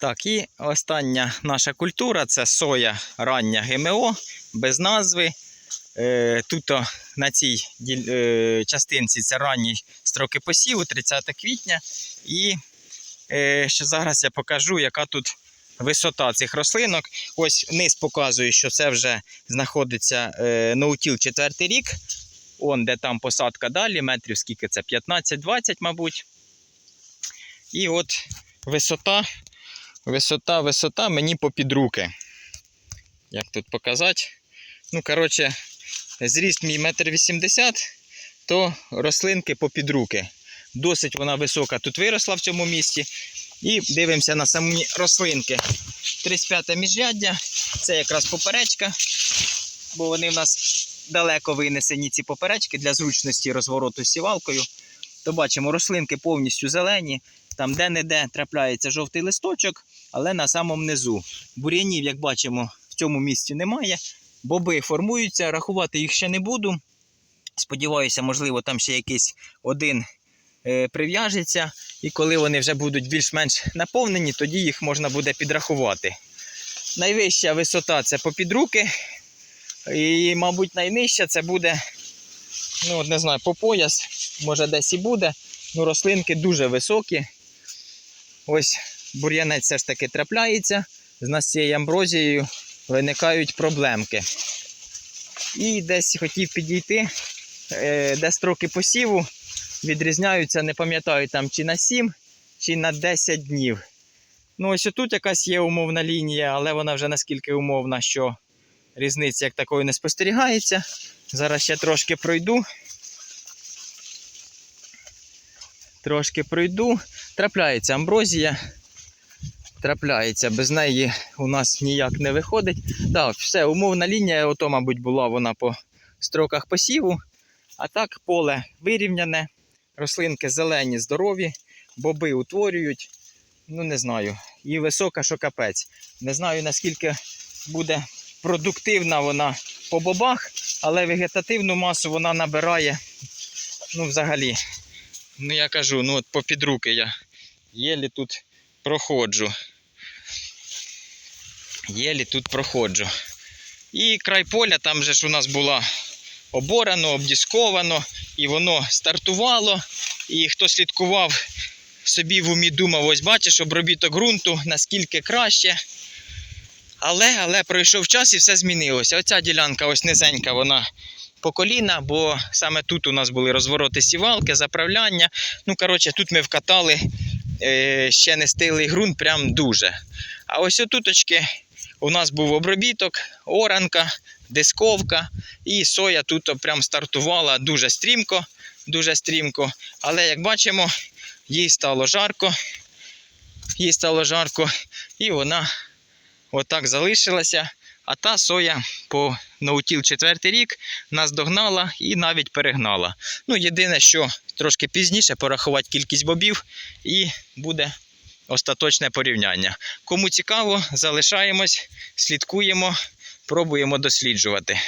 Так, і остання наша культура це соя рання ГМО без назви. Е, тут на цій е, частинці це ранні строки посіву, 30 квітня. І е, ще зараз я покажу, яка тут висота цих рослинок. Ось низ показує, що це вже знаходиться ноутіл четвертий рік. Он, де там посадка далі, метрів скільки це? 15-20, мабуть. І от висота, висота, висота мені попід руки. Як тут показати? Ну, коротше, зріст мій метр вісімдесят, то рослинки попід руки. Досить вона висока тут виросла в цьому місці. І дивимося на самі рослинки. 35 міжряддя, це якраз поперечка, бо вони в нас далеко винесені ці поперечки для зручності розвороту сівалкою. То бачимо, рослинки повністю зелені, там де-не-де трапляється жовтий листочок, але на самому низу. Бур'янів, як бачимо, в цьому місці немає. Боби формуються, рахувати їх ще не буду. Сподіваюся, можливо, там ще якийсь один е, прив'яжеться. І коли вони вже будуть більш-менш наповнені, тоді їх можна буде підрахувати. Найвища висота це попід руки. І, мабуть, найнижча це буде, ну, не знаю, по пояс, може десь і буде. Ну, рослинки дуже високі. Ось бур'янець все ж таки трапляється. З нас цією амброзією виникають проблемки. І десь хотів підійти, е, де строки посіву відрізняються, не пам'ятаю, там чи на 7, чи на 10 днів. Ну, ось тут якась є умовна лінія, але вона вже наскільки умовна, що різниці як такої не спостерігається. Зараз ще трошки пройду. Трошки пройду. Трапляється амброзія. Трапляється, без неї у нас ніяк не виходить. Так, все, умовна лінія, ото, мабуть, була вона по строках посіву. А так поле вирівняне, рослинки зелені, здорові, боби утворюють. Ну, не знаю. І висока, що капець. Не знаю, наскільки буде продуктивна вона по бобах, але вегетативну масу вона набирає. Ну, взагалі. Ну, я кажу, ну от попід руки я єлі тут проходжу. Єлі тут проходжу. І край поля, там же ж у нас була оборано, обдісковано, і воно стартувало. І хто слідкував собі в умі думав, ось бачиш, обробіток ґрунту, наскільки краще. Але, але пройшов час і все змінилося. Оця ділянка ось низенька, вона по коліна, бо саме тут у нас були розвороти сівалки, заправляння. Ну, коротше, тут ми вкатали е, ще не стилий ґрунт, прям дуже. А ось отуточки у нас був обробіток, оранка, дисковка, і соя тут прям стартувала дуже стрімко, дуже стрімко. Але як бачимо, їй стало жарко, їй стало жарко, і вона отак залишилася. А та соя по наутіл четвертий рік нас догнала і навіть перегнала. Ну, єдине, що трошки пізніше порахувати кількість бобів і буде остаточне порівняння. Кому цікаво, залишаємось, слідкуємо, пробуємо досліджувати.